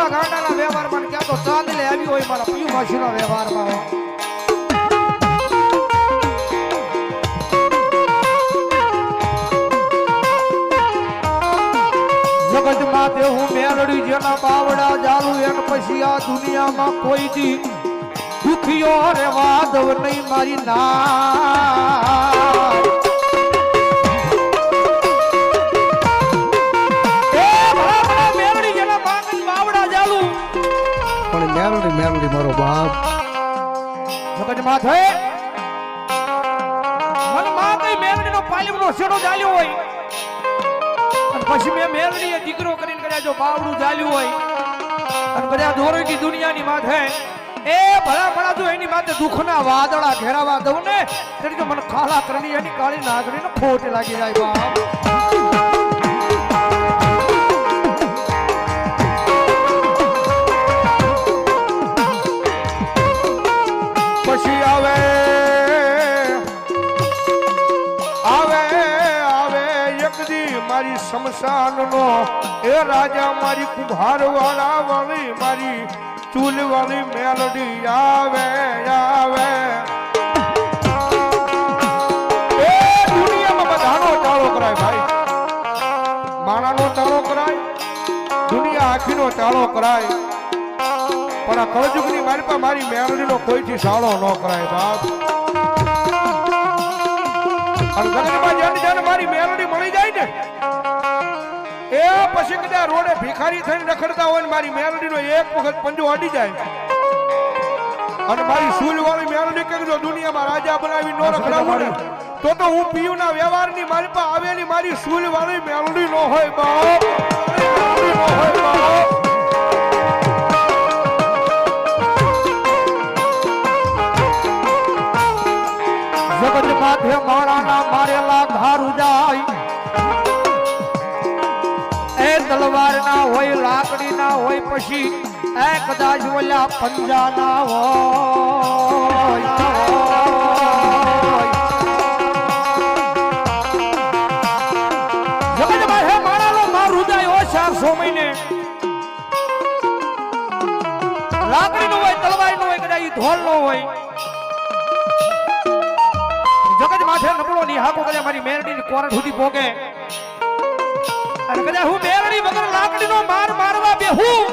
બાવડા ગાંડાના વ્યવહારમાં ક્યાં તો ચાંદલે આવી હોય મારા પિયુ માસીના વ્યવહારમાં જેના બાવડા જાલું, એન પછી આ દુનિયામાં કોઈ દી દુખિયો રે વાદવ નહીં મારી ના. મેલડી મેલડી મારો બાપ. જગત માથે મનમાં કઈ મેલડી નો પાલિમનો છેડો ચાલ્યો હોય. અને પછી મેં મેલડી દીકરો કરીને કદાચ જો બાવડું ચાલ્યું હોય. અને કદાચ દોરકી દુનિયાની માથે એ ભલા ભલા જો એની માથે દુઃખના વાદળા ઘેરાવા દઉં ને, ત્યારે મને ખાલા કરણી એની કાળી નાગડી ને ખોટ લાગી જાય બાપ. શમશાનનો. એ રાજા મારી કુંભાર વાળા, મારી ચૂલ વાળી મેલડી આવે આવે. માણાનો ચાળો કરાય, દુનિયા આખીનો ચાળો કરાય. પણ આ કળજુગની મારી પાસે કોઈથી સાળો ન કરાય બાપ. અને જેને મારી મેલડી મળી જાય ને એ પછી કદાચ રોડે ભિખારી થઈને રખડતા હોય ને મારી મેલડીનો એક વખત પંજો અડી જાય. અને મારી સૂલ વાળી મેલડી કે જો દુનિયામાં રાજા બનાવી નો રખડાવું ને તો તો હું પિયુના વ્યવહારની મારી પાસે આવેલી મારી સૂલ વાળી મેલડી નો હોય બાપ. હોય બાપ જગત માથે માણાના મારેલા ધારું જાય હોય, લાકડી ના હોય પછી એ કદાચ ઓલા પંજા ના હોય. લાકડી નું હોય, તલવારનું હોય, કદાચ ઢોલ નો હોય. જગત માથે નબળો ની હાકો મારી મેરડી ની કોરડ સુધી પોગે. અને કદાચ હું મેરડી વગર લાકડીનો માર મારવા બેહું.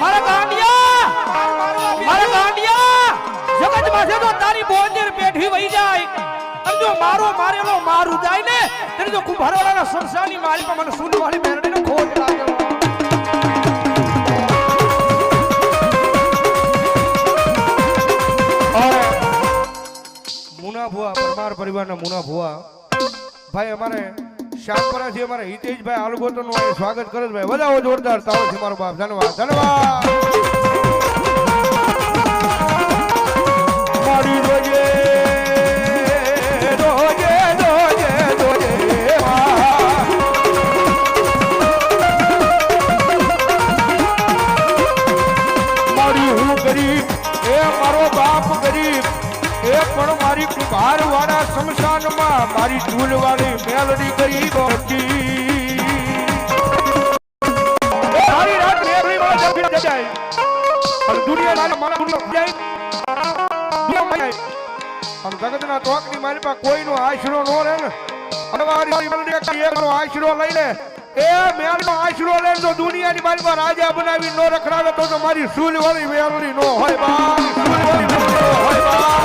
મારા ગાંડિયા મારા ગાંડિયા જગત માથે તો તારી બોંજેર પેઠી વહી જાય. અને જો મારો મારેલો મારું જાય ને ત્યારે જો કુંભારવાળાના સંસારની મારી પર મને સુનવાળી ખોટ લાગે. મુના ભુવા પરમાર પરિવારના મુના ભુવા ભાઈ, અમારે શ્યામપરાથી અમારા હિતેશભાઈ આલગોતરનું નું સ્વાગત કરે ભાઈ. વધાવો જોરદાર તાવો છે મારો બાપ. ધન્યવાદ ધન્યવાદ. મારી હું ગરીબ, એ મારી કુંભાર વાળા શમશાનમાં મારી ચૂલ વાળી મેલડી હતી એ સારી રાત મેલડી માં જપી જાય અને દુનિયા મારા દુનિયા જાય અને જગતના તોકની મારી પાસે કોઈનો આશરો ન રહે ને. અને મારી મેલડી એક એકનો આશરો લઈને, એ મેલનો આશરો લઈને તો દુનિયાની મારી પાસે રાજા બનાવી નો રખડાવે તો મારી સૂલ વાળી મેલડી નો હોય બા. સૂલ વાળી હોય બા.